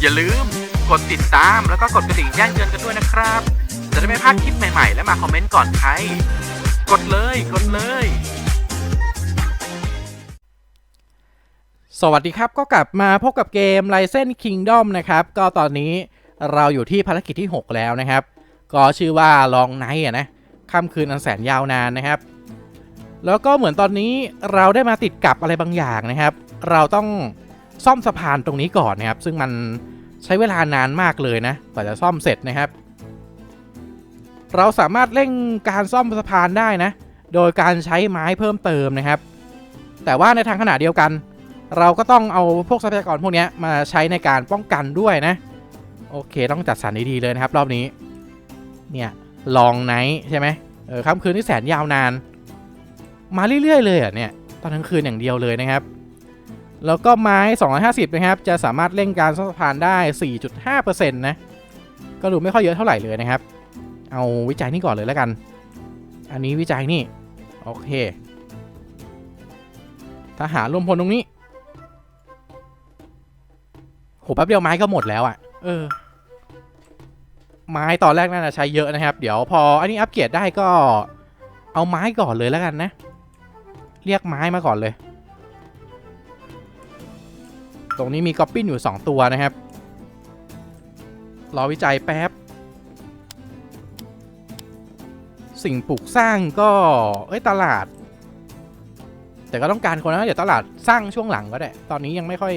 อย่าลืมกดติดตามแล้วก็กดกระดิ่งแจ้งเตือนกันด้วยนะครับ จะได้ไม่พลาดคลิปใหม่ๆ และมาคอมเมนต์ก่อนใคร กดเลยกดเลย สวัสดีครับก็กลับมาพบกับเกม r i s e n Kingdom นะครับ ก็ตอนนี้เราอยู่ที่ภารกิจที่ 6 แล้วนะครับ ก็ชื่อว่าลองไนท์นะค่ำคืนอันแสนยาวนานนะครับ แล้วก็เหมือนตอนนี้เราได้มาติดกับอะไรบางอย่างนะครับ เราต้อง ซ่อมสะพานตรงนี้ก่อนนะครับ ซึ่งมันใช้เวลานานมากเลยนะกว่าจะซ่อมเสร็จนะครับ เราสามารถเร่งการซ่อมสะพานได้นะ โดยการใช้ไม้เพิ่มเติมนะครับ แต่ว่าในทางขณะเดียวกัน เราก็ต้องเอาพวกทรัพยากรพวกนี้มาใช้ในการป้องกันด้วยนะ โอเคต้องจัดสรรดีๆเลยนะครับ รอบนี้ เนี่ยลองไนท์ใช่ไหมเออค่ำคืนที่แสนยาวนาน มาเรื่อยๆเลยอะเนี่ยตอนกลางคืนอย่างเดียวเลยนะครับ แล้วก็ไม้ 250 นะครับ จะสามารถเร่งการซ่อมสะพานได้ 4.5%นะ ก็ดูไม่ค่อยเยอะเท่าไหร่เลยนะครับ เอาวิจัยนี่ก่อนเลยแล้วกัน อันนี้วิจัยนี่ โอเค ทหารรวมพลตรงนี้ โห แป๊บเดียวไม้ก็หมดแล้วอะ่ะ เออ ไม้ตอนแรกน่าจะใช้เยอะนะครับ เดี๋ยวพออันนี้อัปเกรดได้ก็ เอาไม้ก่อนเลยแล้วกันนะ เรียกไม้มาก่อนเลย ตรงนี้มีก๊อปปิ้นอยู่ 2 ตัวนะครับ รอวิจัยแป๊บ สิ่งปลูกสร้างก็ เอ้ย ตลาด แต่ก็ต้องการคนนะ เดี๋ยวตลาดสร้างช่วงหลังก็ได้ ตอนนี้ยังไม่ค่อย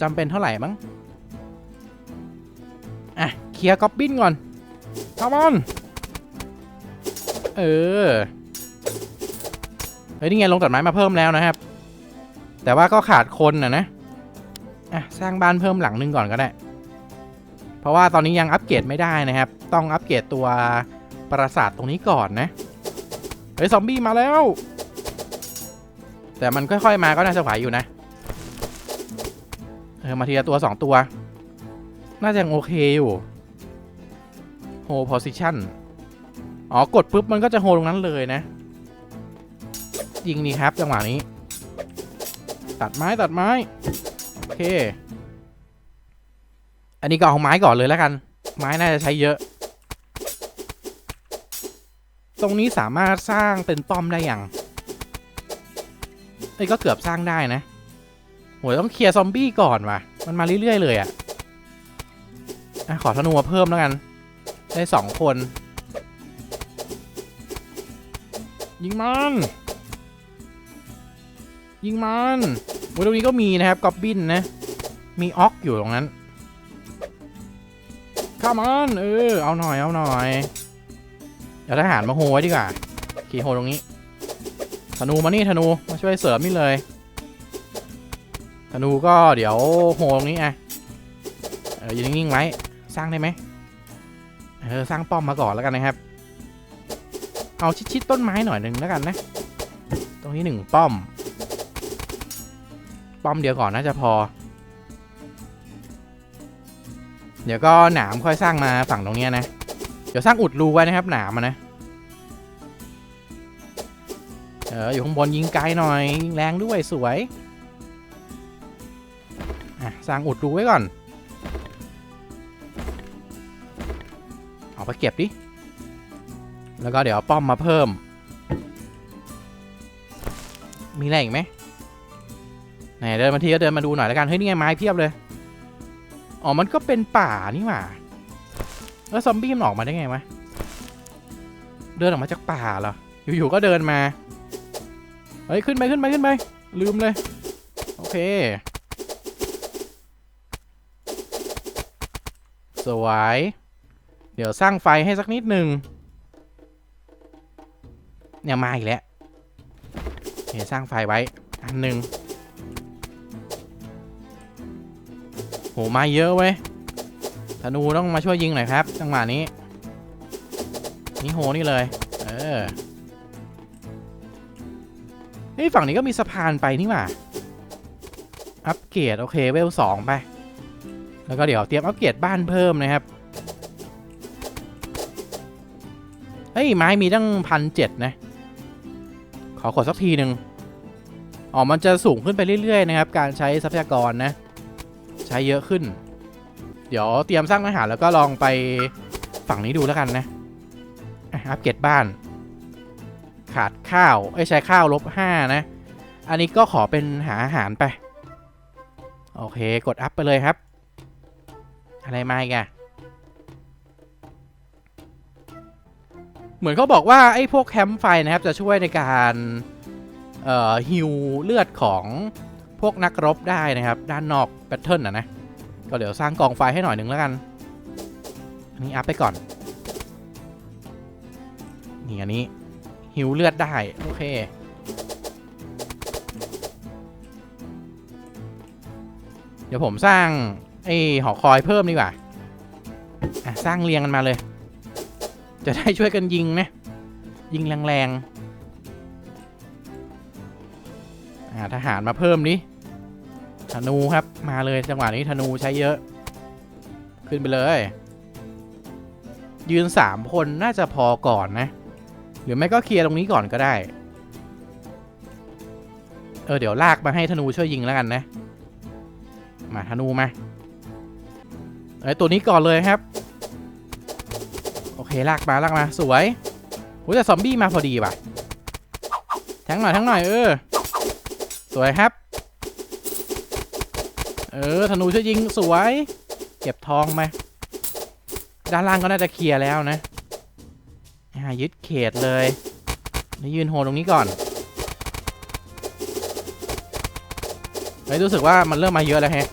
จำเป็นเท่าไหร่มั้ง อะ เคลียร์ก๊อบบินก่อนคอมอนเออ เฮ้ย นี่ไงลงตัดไม้มาเพิ่มแล้วนะครับ แต่ว่าก็ขาดคนนะนะ อะสร้างบ้านเพิ่มหลังหนึงก่อนก็ได้ เพราะว่าตอนนี้ยังอัปเกรดไม่ได้นะครับ ต้องอัปเกรดตัวปราสาทตรงนี้ก่อนนะ เฮ้ยซอมบี้มาแล้ว แต่มันค่อยๆมาก็น่าจะไหวอยู่นะ เออมาทีละตัว2ตัว น่าจะยังโอเคอยู่โฮ position อ๋อกดปุ๊บมันก็จะโฮตรงนั้นเลยนะ ยิงนี่ครับจังหวะนี้ ตัดไม้ตัดไม้ เค อันนี้ก็เอาไม้ก่อนเลยแล้วกัน ไม้น่าจะใช้เยอะ ตรงนี้สามารถสร้างเป็นป้อมได้อย่างเอ้ยก็เกือบสร้างได้นะโหยต้องเคลียร์ซอมบี้ก่อนว่ะ มันมาเรื่อยๆเลยอะอะ ขอธนูมาเพิ่มแล้วกัน ได้สองคน ยิงมัน ยิงมันโอ้ยตรงนี้ก็มีนะครับกอบบินนะ มีออกอยู่ตรงนั้นข้ามันเออเอาหน่อยเอาหน่อยเดี๋ยวทหารมาโหไว้ดีกว่าขี่โหตรงนี้ ธนูมานี่ธนูมาช่วยเสริมนี่เลย ธนูก็เดี๋ยวโหตรงนี้อะเออยืนนิ่งๆไว้สร้างได้ไหมเออสร้างป้อมมาก่อนแล้วกันนะครับ เอาชิดๆต้นไม้หน่อยหนึ่งแล้วกันนะ ตรงนี้หนึ่งป้อม ป้อมเดียวก่อนน่าจะพอ เดี๋ยวก็หนามค่อยสร้างมาฝั่งตรงนี้นะ เดี๋ยวสร้างอุดรูไว้นะครับหนามนะ เอออยู่ข้างบนยิงไกลหน่อยแรงด้วยสวยอะสร้างอุดรูไว้ก่อน เอาไปเก็บดิ แล้วก็เดี๋ยวป้อมมาเพิ่ม มีอะไรอีกไหม ไหนเดินมาทีก็เดินมาดูหน่อยแล้วกัน เฮ้ย นี่ไงไม้เพียบเลย อ๋อ มันก็เป็นป่านี่หว่า แล้วซอมบี้มันออกมาได้ไงวะ เดินออกมาจากป่าเหรอ อยู่ๆ ก็เดินมา เฮ้ย ขึ้นไปขึ้นไปขึ้นไป ลืมเลย โอเค สวย เดี๋ยวสร้างไฟให้สักนิดหนึ่งเนี่ยมาอีกแล้วเดี๋ยวสร้างไฟไว้ อันหนึ่ง มาเยอะเว้ยธนูต้องมาช่วยยิงหน่อยครับจังหวะนี้ นี่โหนี่เลย เออเฮ้ยฝั่งนี้ก็มีสะพานไปนี่หว่า อัปเกรดโอเคเวลสองไป แล้วก็เดี๋ยวเตรียมอัปเกรดบ้านเพิ่มนะครับ เฮ้ยไม้มีตั้งพันเจ็ดนะ ขอกดสักทีหนึ่งอ๋อมันจะสูงขึ้นไปเรื่อยๆนะครับ การใช้ทรัพยากรนะ ใช้เยอะขึ้น เดี๋ยวเตรียมสร้างอาหารแล้วก็ลองไปฝั่งนี้ดูแล้วกันนะอัปเกรดบ้าน ขาดข้าวไอ้ใช้ข้าวลบห้านะ อันนี้ก็ขอเป็นหาอาหารไป โอเคกดอัพไปเลยครับ อะไรมาอีกอะเหมือนเขาบอกว่าไอ้พวกแคมป์ไฟนะครับจะช่วยในการเอ่อฮิวเลือดของ พวกนักรบได้นะครับ ด้านนอกแพทเทิร์นนะนะ ก็เดี๋ยวสร้างกองไฟให้หน่อยหนึ่งแล้วกัน อันนี้อัพไปก่อน นี่อันนี้ฮิวเลือดได้ โอเค เดี๋ยวผมสร้างไอ้หอคอยเพิ่มดีกว่าอะสร้างเรียงกันมาเลย จะได้ช่วยกันยิงนะ ยิงแรงๆอ่าทหารมาเพิ่มดิ ธนูครับมาเลยจังหวะนี้ธนูใช้เยอะ ขึ้นไปเลย ยืนสามคนน่าจะพอก่อนนะ หรือไม่ก็เคลียร์ตรงนี้ก่อนก็ได้ เออเดี๋ยวลากมาให้ธนูช่วยยิงแล้วกันนะ มาธนูมาไอ้ยตัวนี้ก่อนเลยครับ โอเคลากมาลากมาสวยโหแต่ซอมบี้มาพอดีว่ะทั้งหน่อยทั้งหน่อยเออสวยครับ ออธนูช่วยยิงสวย เก็บทองมด้านล่างก็น่าจะเคลียร์แล้วนะอ่ายึดเขตเลยนี่ยืนโฮตรงนี้ก่อนเฮ้ยรู้สึกว่ามันเริ่มมาเยอะแล้วแฮะ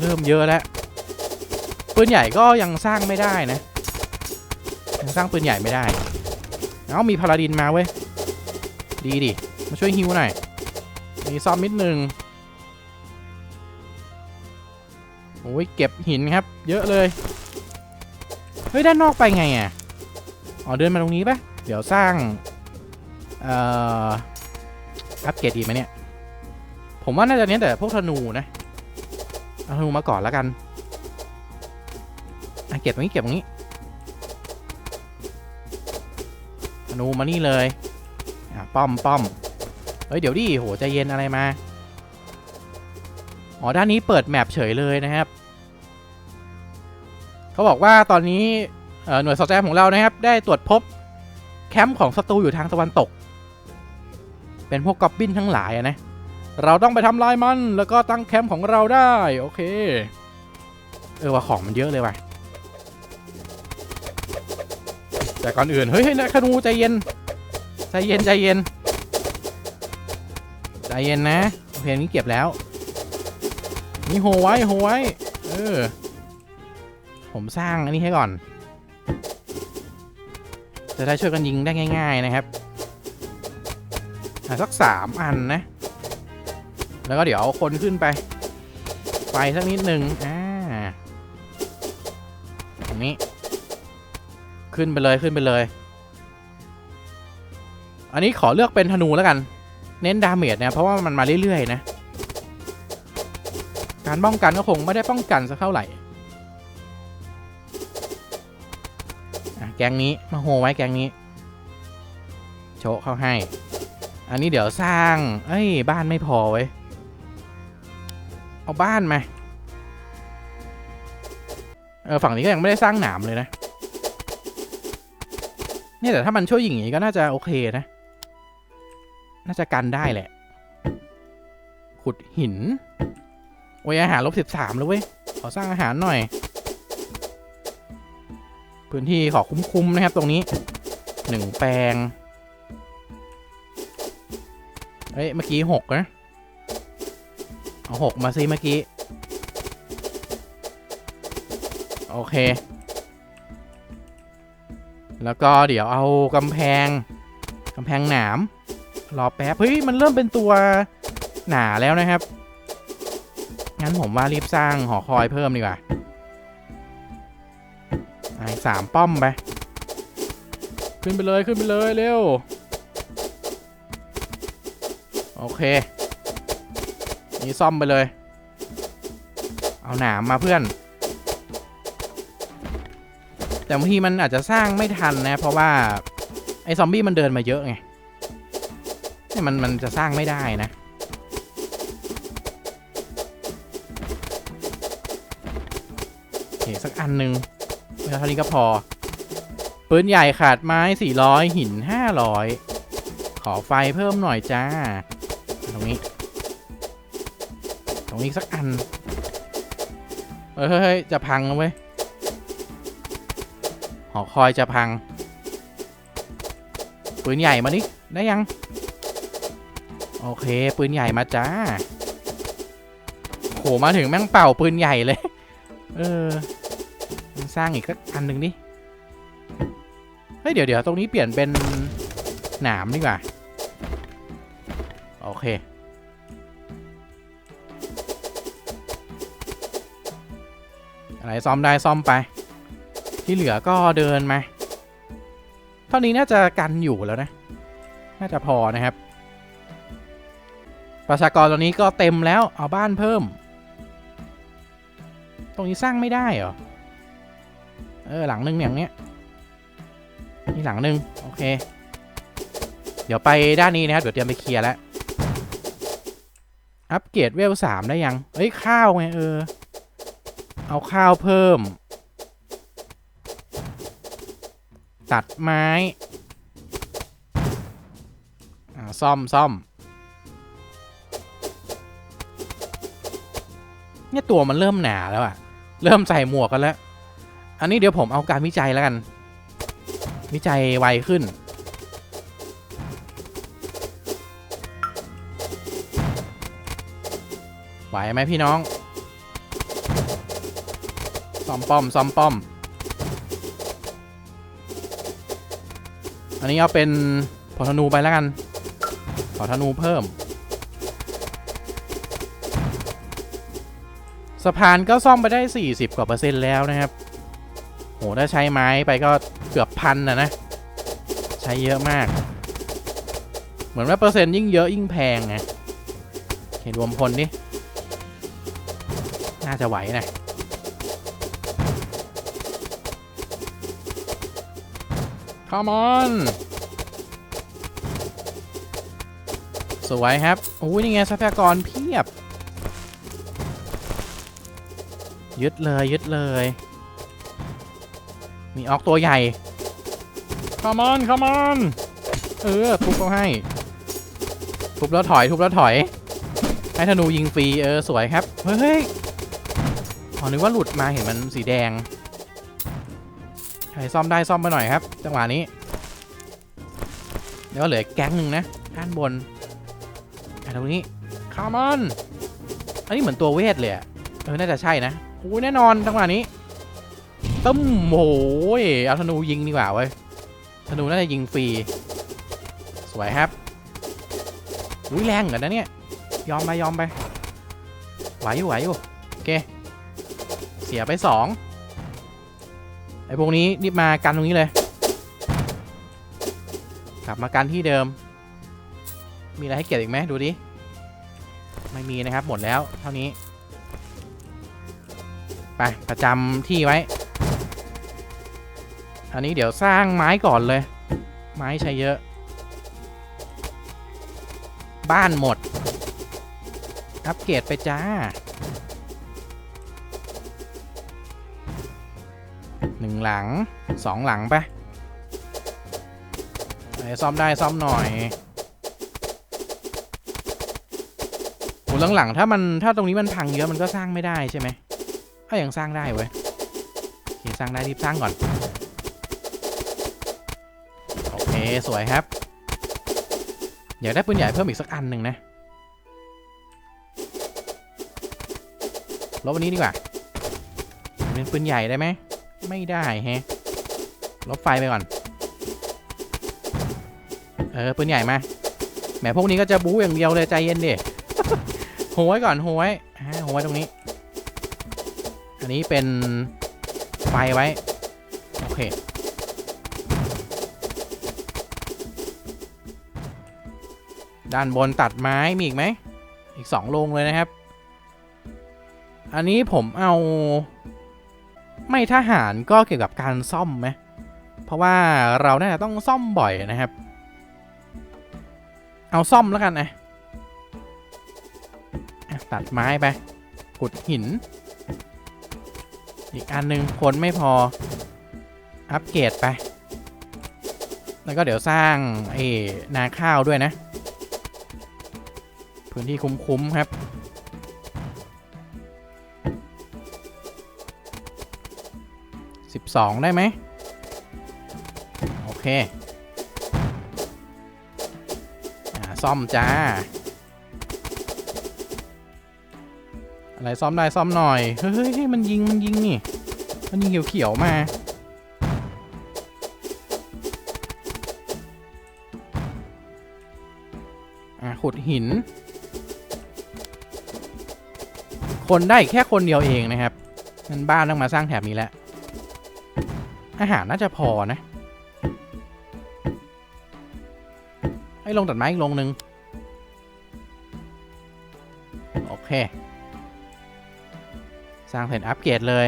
เริ่มเยอะแล้วปืนใหญ่ก็ยังสร้างไม่ได้นะยังสร้างปืนใหญ่ไม่ได้เอ้ามีพาราดินมาเว้ยดีดิมาช่วยฮิวหน่อยมีซ่อมนิดนึง โอ้ยเก็บหินครับ เยอะเลย เฮ้ย ด้านนอกไปไงอะ อ๋อเดินมาตรงนี้ปะเดี๋ยวสร้าง เอ่อ อัปเกรดดีไหมเนี่ย ผมว่าน่าจะเน้นแต่พวกธนูนะเอาธนูมาก่อนแล้วกันอะเก็บตรงนี้เก็บตรงนี้ธนูมานี่เลยอะป้อมป้อมเฮ้ย เดี๋ยวดิโหใจเย็นอะไรมา อ๋อ ด้านนี้เปิดแมปเฉยเลยนะครับ เขาบอกว่าตอนนี้หน่วยสอดแจมของเรานะครับ ได้ตรวจพบแคมป์ของศัตรูอยู่ทางตะวันตก เป็นพวกกอบบินทั้งหลายนะ เราต้องไปทำลายมัน แล้วก็ตั้งแคมป์ของเราได้ โอเค เออว่าของมันเยอะเลยว่ะ แต่ก่อนอื่น เฮ้ยเฮ้ยนะคนูใจเย็น ใจเย็นใจเย็น ใจเย็นนะ โอเคนี้เก็บแล้ว นี่โฮไว้โฮไว้ เออ ผมสร้างอันนี้ให้ก่อน จะได้ช่วยกันยิงได้ง่าย ๆนะครับอะสักสามอันนะ แล้วก็เดี๋ยวเอาคนขึ้นไปไฟสักนิดหนึ่งอ่าตรงนี้ ขึ้นไปเลยขึ้นไปเลย อันนี้ขอเลือกเป็นธนูแล้วกัน เน้นดาเมจนะเพราะว่ามันมาเรื่อยๆนะ การป้องกันก็คงไม่ได้ป้องกันสักเท่าไหร่อะแกงนี้มาโฮไว้แกงนี้ โชว์เข้าให้ อันนี้เดี๋ยวสร้าง เอ้ย บ้านไม่พอไว้ย เอาบ้านมา เออ ฝั่งนี้ก็ยังไม่ได้สร้างหนามเลยนะ เนี่ยแต่ถ้ามันช่วยยิงอย่างนี้ก็น่าจะโอเคนะ น่าจะกันได้แหละ ขุดหิน โอ้ยอาหารลบสิบสามแล้วเว้ย ขอสร้างอาหารหน่อย พื้นที่ขอคุ้มๆนะครับตรงนี้หนึ่งแปลงเอ้ย เมื่อกี้หกนะ เอาหกมาซิเมื่อกี้ โอเค แล้วก็เดี๋ยวเอากำแพงกำแพงหนามรอแป๊บ เฮ้ย มันเริ่มเป็นตัวหนาแล้วนะครับ งั้นผมว่ารีบสร้างหอคอยเพิ่มดีกว่าไอ้สามป้อมไป ขึ้นไปเลยขึ้นไปเลยเร็ว โอเค นี่ซ่อมไปเลย เอาหนามมาเพื่อน แต่บางทีมันอาจจะสร้างไม่ทันนะ เพราะว่า ไอ้ซอมบี้มันเดินมาเยอะไงนี่มันมันจะสร้างไม่ได้นะ สักอันหนึ่งไม่เท่านี้ก็พอปืนใหญ่ขาดไม้ 400 หิน 500 ขอไฟเพิ่มหน่อยจ้า ตรงนี้ ตรงนี้สักอัน เฮ้ย จะพังแล้วเว้ย หอคอยจะพัง ปืนใหญ่มาดิ ได้ยัง โอเค ปืนใหญ่มาจ้าโหมาถึงแม่งเป่าปืนใหญ่เลย เออ สร้างอีกสักอันหนึ่งดิ เฮ้ย เดี๋ยวเดี๋ยวตรงนี้เปลี่ยนเป็นหนามดีกว่า โอเค อะไรซ่อมได้ซ่อมไป ที่เหลือก็เดินมา เท่านี้น่าจะกันอยู่แล้วนะ น่าจะพอนะครับ ประชากรตอนนี้ก็เต็มแล้ว เอาบ้านเพิ่ม ตรงนี้สร้างไม่ได้เหรอ ออหลังหนึงอย่างเนี้ยนี่หลังหนึงโอเค เดี๋ยวไปด้านนี้นะครับเดี๋ยวเตรียมไปเคลียร์แล้วอัปเกรดเวลสามได้ยังเอ้ยข้าวไงเออ เอาข้าวเพิ่ม ตัดไม้อ่าซ่อมซ่อมเนี่ยตัวมันเริ่มหนาแล้วอะเริ่มใส่หมวกกันแล้ว อันนี้เดี๋ยวผมเอาการวิจัยแล้วกัน วิจัยไวขึ้น ไหวไหมพี่น้องซอมป้อมซอมป้อม อันนี้เอาเป็นพอธนูไปแล้วกันขอธนูเพิ่มสะพานก็ซ่อมไปได้ 40 กว่าเปอร์เซ็นต์แล้วนะครับ หถ้าใช้ไม้ไปก็เกือบพันนะนะ ใช้เยอะมาก เหมือนว่าเปอร์เซ็นต์ยิ่งเยอะยิ่งแพงไงเห็นรวมพลดิน่าจะไหวนะ Come on สวยครับโอ้ยนี่ไงทรัพยากรเพียบ ยึดเลยยึดเลย มีออกตัวใหญ่ Come on Come on เออทุบเขาให้ ทุบแล้วถอย ทุบแล้วถอย ให้ธนูยิงฟรี เออ สวยครับ เฮ้ยเฮ้ยอ๋อนึกว่าหลุดมาเห็นมันสีแดง ใครซ่อมได้ซ่อมไปหน่อยครับ จังหวะนี้เดี๋ยวเหลือแก๊งหนึ่งนะด้านบนอะตรงนี้ Come on อันนี้เหมือนตัวเวทเลยอะเออ น่าจะใช่นะโอ้ยแน่นอนจังหวะนี้ ตึ้มโอ้ยเอาธนูยิงดีกว่าเว้ยธนูน่าจะยิงฟรี สวยครับอุ้ยแรงเหมือนกันนะเนี่ย ยอมไปยอมไปไหวอยู่ไหวอยู่โอเค เสียไปสองไอ้พวกนี้รีบมากันตรงนี้เลย กลับมากันที่เดิม มีอะไรให้เก็บอีกไหมดูดิ ไม่มีนะครับหมดแล้วเท่านี้ ไปประจำที่ไว้ อันนี้เดี๋ยวสร้างไม้ก่อนเลย ไม้ใช้เยอะ บ้านหมด อัปเกรดไปจ้า หนึ่งหลังสองหลังไปไหนซ่อมได้ซ่อมหน่อยโหหลังๆถ้ามันถ้าตรงนี้มันพังเยอะมันก็สร้างไม่ได้ใช่ไหมถ้ายังสร้างได้เว้ยโอเคสร้างได้รีบสร้างก่อน สวยครับ อยากได้ปืนใหญ่เพิ่มอีกสักอันหนึ่งนะลบวันนี้ดีกว่าเป็นปืนใหญ่ได้ไหม ไม่ได้แฮะ ลบไฟไปก่อน เออ ปืนใหญ่มา แหมพวกนี้ก็จะบู๊อย่างเดียวเลยใจเย็นดิโหไว้ก่อนโหไว้อ่าโหไว้ตรงนี้ อันนี้เป็นไฟไว้ โอเค ด้านบนตัดไม้มีอีกไหม อีกสองโรงเลยนะครับ อันนี้ผมเอา ไม่ทหารก็เกี่ยวกับการซ่อมไหมเพราะว่าเราน่าจะต้องซ่อมบ่อยนะครับ เอาซ่อมแล้วกันนะอะตัดไม้ไปขุดหิน อีกอันหนึ่งคนไม่พอ อัปเกรดไป แล้วก็เดี๋ยวสร้างไอ้นาข้าวด้วยนะ พื้นที่คุ้มๆครับ12ได้ไหม โอเค อ่า ซ่อมจ้า อะไรซ่อมได้ซ่อมหน่อย เฮ้ยมันยิงมันยิงนี่ มันยิงเขียวๆมาขุดหิน คนได้แค่คนเดียวเองนะครับงั้นบ้านต้องมาสร้างแถบนี้แล้วอาหารน่าจะพอนะให้ลงตัดไม้อีกลงหนึ่งโอเค สร้างเสร็จอัปเกรดเลย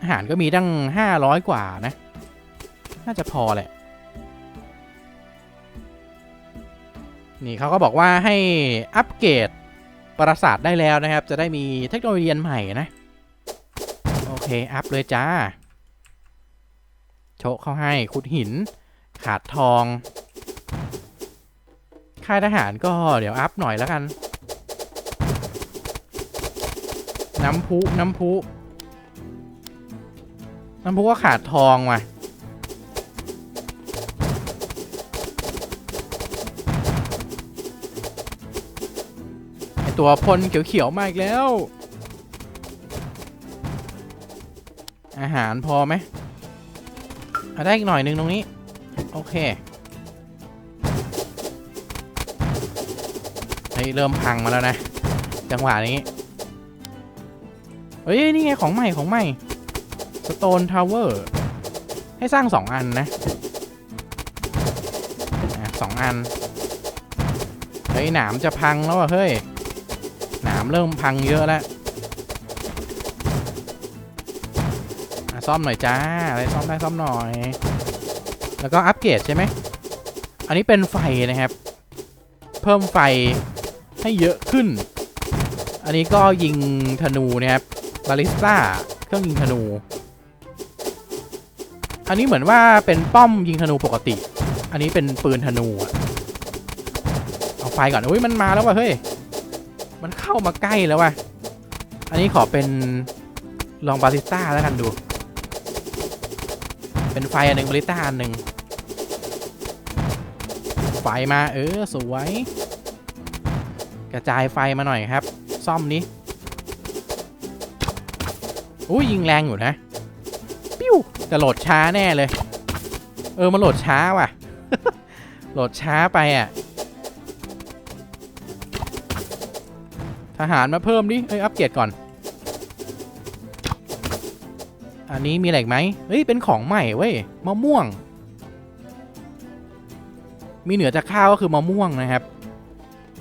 อาหารก็มีตั้ง 500 กว่านะ น่าจะพอแหละ นี่เขาก็บอกว่าให้อัปเกรด ปราสาทได้แล้วนะครับ จะได้มีเทคโนโลยีใหม่นะ โอเค อัพเลยจ้า โชะเข้าให้ขุดหิน ขาดทอง ค่ายทหารก็เดี๋ยวอัพหน่อยแล้วกัน น้ำพุ น้ำพุ น้ำพุก็ขาดทองว่ะ ตัวพ่นเขียวๆมาอีกแล้ว อาหารพอไหมเอาได้อีกหน่อยนึงตรงนี้ โอเคเฮ้ยเริ่มพังมาแล้วนะ จังหวะนี้ เฮ้ย นี่ไงของใหม่ของใหม่ Stone Tower ให้สร้างสองอันนะสองอัน เฮ้ย หนามจะพังแล้วอะเฮ้ยามเริ่มพังเยอะแล้วซ่อมหน่อยจ้าอะไรซ่อมได้ซ่อมหน่อย แล้วก็อัปเกรดใช่ไหม อันนี้เป็นไฟนะครับ เพิ่มไฟให้เยอะขึ้น อันนี้ก็ยิงธนูนะครับบาลิสต้าเครื่องยิงธนู อันนี้เหมือนว่าเป็นป้อมยิงธนูปกติ อันนี้เป็นปืนธนูเอาไฟก่อนอุ้ยมันมาแล้วว่ะเฮ้ย มันเข้ามาใกล้แล้วว่ะ อันนี้ขอเป็นลองบาลิสต้าแล้วกันดู เป็นไฟอันหนึ่งบาลิสต้าอันหนึ่งไฟมาเออสวย กระจายไฟมาหน่อยครับ ซ่อมนี้อุ้ยยิงแรงอยู่นะ ปิ้วแต่โหลดช้าแน่เลย เออมันโหลดช้าว่ะ โหลดช้าไปอะ ทหารมาเพิ่มดิ เอ้ย อัปเกรดก่อน อันนี้มีอะไรไหมเฮ้ย เป็นของใหม่เว้ย มะม่วง มีเหนือจากข้าวก็คือมะม่วงนะครับ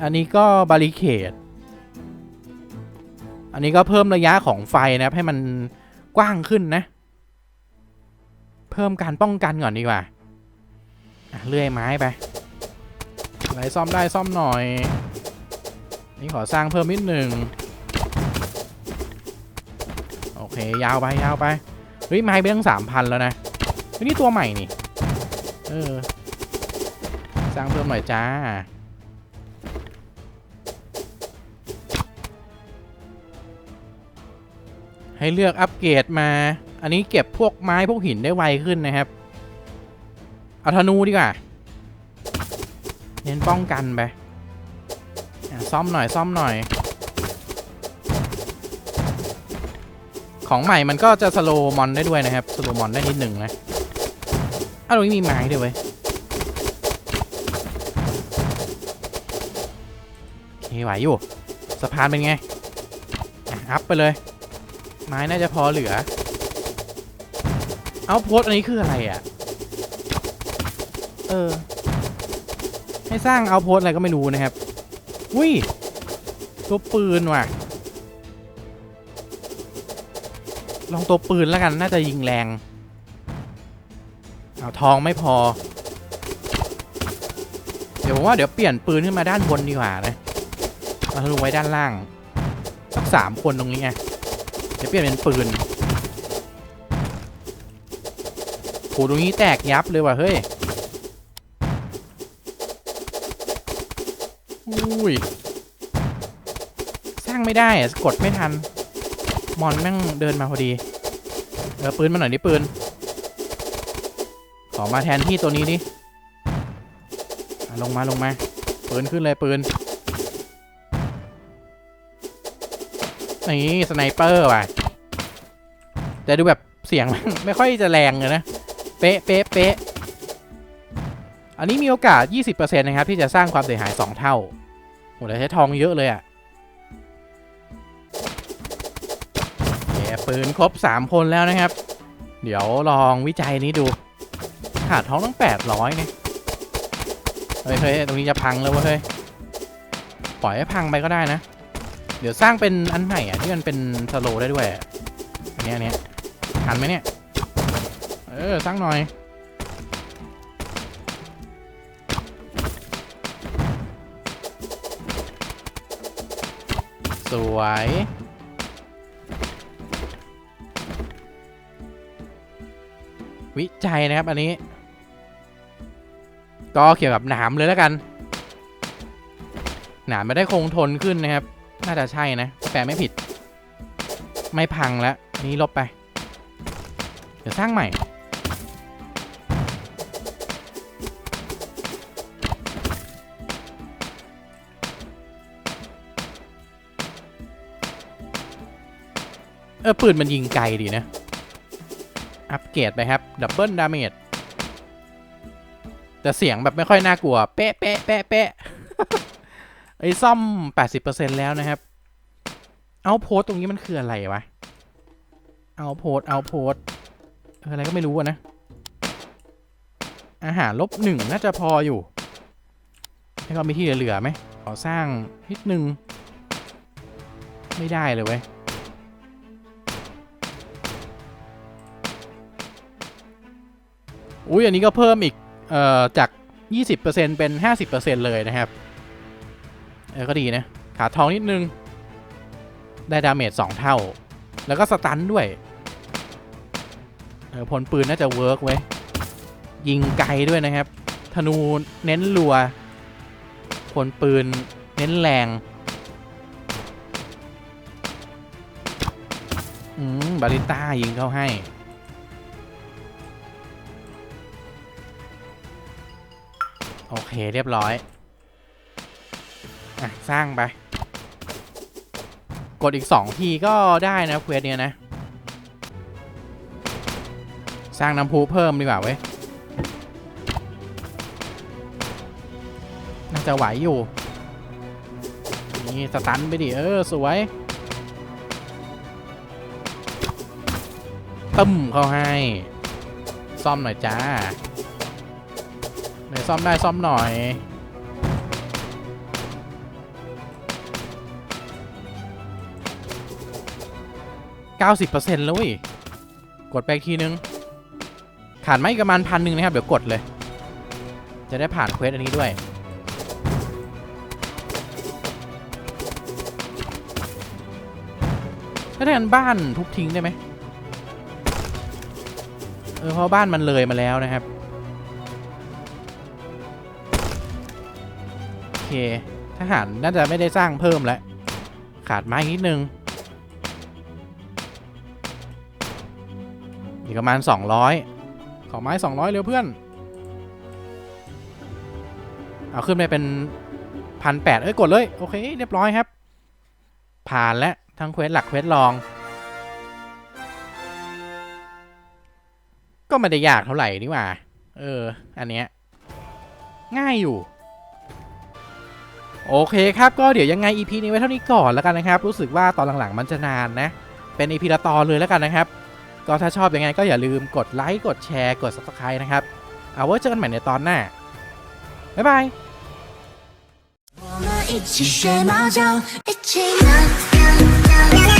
อันนี้ก็บาริเคด อันนี้ก็เพิ่มระยะของไฟนะครับ ให้มันกว้างขึ้นนะ เพิ่มการป้องกันก่อนดีกว่าเลื่อยไม้ไปอะไรซ่อมได้ซ่อมหน่อย นี่ขอสร้างเพิ่มนิดหนึ่งโอเค ยาวไปยาวไป เฮ้ยไม้ไปตั้งสามพันแล้วนะเฮ้ยนี่ตัวใหม่นี่ เออ สร้างเพิ่มหน่อยจ้า ให้เลือกอัปเกรดมา อันนี้เก็บพวกไม้พวกหินได้ไวขึ้นนะครับ เอาธนูดีกว่า เน้นป้องกันไป ซ่อมหน่อยซ่อมหน่อย ของใหม่มันก็จะสโลมอนได้ด้วยนะครับสโลมอนได้นิดหนึ่งนะอ้าวตรงนี้มีไม้ด้วยเว้ยโอเคไหวอยู่สะพานเป็นไงอ,อัพไปเลย ไม้น่าจะพอเหลือ เอาโพสอันนี้คืออะไรอะ เออ ให้สร้างเอาโพสอะไรก็ไม่รู้นะครับ อุ้ย ตัวปืนว่ะ ลองตัวปืนแล้วกัน น่าจะยิงแรง เอาทองไม่พอ เดี๋ยวผมว่าเดี๋ยวเปลี่ยนปืนขึ้นมาด้านบนดีกว่านะเอาธนูไว้ด้านล่าง สักสามคนตรงนี้ไงจะเปลี่ยนเป็นปืนโหตรงนี้แตกยับเลยว่ะเฮ้ย ย สร้างไม่ได้อะกดไม่ทัน มอนแม่งเดินมาพอดี เออปืนมาหน่อยดิปืน ขอมาแทนที่ตัวนี้ดิอ่ลงมาลงมา ปืนขึ้นเลยปืน นี่สไนเปอร์ว่ะ แต่ดูแบบเสียงไม่ค่อยจะแรงเลยนะ เป๊ะเป๊ะเป๊ะอันนี้มีโอกาส 20%นะครับ ที่จะสร้างความเสียหาย 2 เท่า หแต่ใช้ทองเยอะเลยอะ่ะแกปืนครบ 3 คนแล้วนะครับ เดี๋ยวลองวิจัยนี้ดู ขาดทองตั้ง 800เนี่ยเฮ้ยเฮ้ยตรงนี้จะพังแล้วเว้ยเฮ้ย ปล่อยให้พังไปก็ได้นะ เดี๋ยวสร้างเป็นอันใหม่อะที่มันเป็นสโลได้ด้วย อันนี้อันนี้ทันไหมเนี่ย เออสร้างหน่อย สวย วิจัยนะครับอันนี้ ก็เกี่ยวกับหนามเลยแล้วกัน หนามไม่ได้คงทนขึ้นนะครับ น่าจะใช่นะแปลไม่ผิด ไม่พังแล้วนนี้ลบไป เดี๋ยวสร้างใหม่ เออปืนมันยิงไกลดีนะ อัปเกรดไปครับ ดับเบิลดาเมจ แต่เสียงแบบไม่ค่อยน่ากลัว เป๊ะเป๊ะเป๊ะเป๊ะไอ้ซ่อม 80%แล้วนะครับ เอาโพสตรงนี้มันคืออะไรวะ เอาโพสเอาโพสอะไรก็ไม่รู้นะ อาหารลบหนึ่งน่าจะพออยู่ให้เรามีที่เหลือไหมขอสร้างนิดนึง ไม่ได้เลยเว้ย อุ้ยอันนี้ก็เพิ่มอีกเอ่อจาก 20%เป็น 50%เลยนะครับ เออก็ดีนะ ขาทองนิดนึง ได้ดาเมจ2เท่า แล้วก็สตันด้วยเออพลปืนน่าจะเวิร์กเว้ยยิงไกลด้วยนะครับ ธนูเน้นรัวพลปืนเน้นแรงอืมบาริต้ายิงเข้าให้ โอเคเรียบร้อยอะสร้างไป กดอีก 2 ทีก็ได้นะเควสเนี้ยนะ สร้างน้ำพุเพิ่มดีกว่าเว้ย น่าจะไหวอยู่ นี่สตันไปดิ เออ สวยตึ้มเข้าให้ ซ่อมหน่อยจ้า ไหนซ่อมได้ซ่อมหน่อย90%แล้วเว้ยกดไปอีกทีนึง ขาดไม่ประมาณพันหนึ่งนะครับ เดี๋ยวกดเลย จะได้ผ่านเควสอันนี้ด้วยถ้าแทนบ้านทุบทิ้งได้ไหมเออเพราะบ้านมันเลยมาแล้วนะครับ ทหารน่าจะไม่ได้สร้างเพิ่มแล้ว ขาดไม้นิดนึงอีกประมาณ 200 ขอไม้ 200 เร็วเพื่อน เอาขึ้นไปเป็นพันแปดเอ้ย กดเลย โอเค เรียบร้อยครับ ผ่านแล้ว ทั้งเควสหลักเควสรอง ก็ไม่ได้ยากเท่าไหร่นี่หว่า เออ อันเนี้ย ง่ายอยู่ โอเคครับ ก็เดี๋ยวยังไง EP นี้ไว้เท่านี้ก่อนแล้วกันนะครับ รู้สึกว่าตอนหลังๆ มันจะนานนะ เป็น EP ละตอนเลยแล้วกันนะครับ ก็ถ้าชอบยังไงก็อย่าลืมกดไลค์ กดแชร์ กด subscribe นะครับ เอาไว้เจอกันใหม่ในตอนหน้า บ๊ายบาย 我们一起学猫叫，一起拿。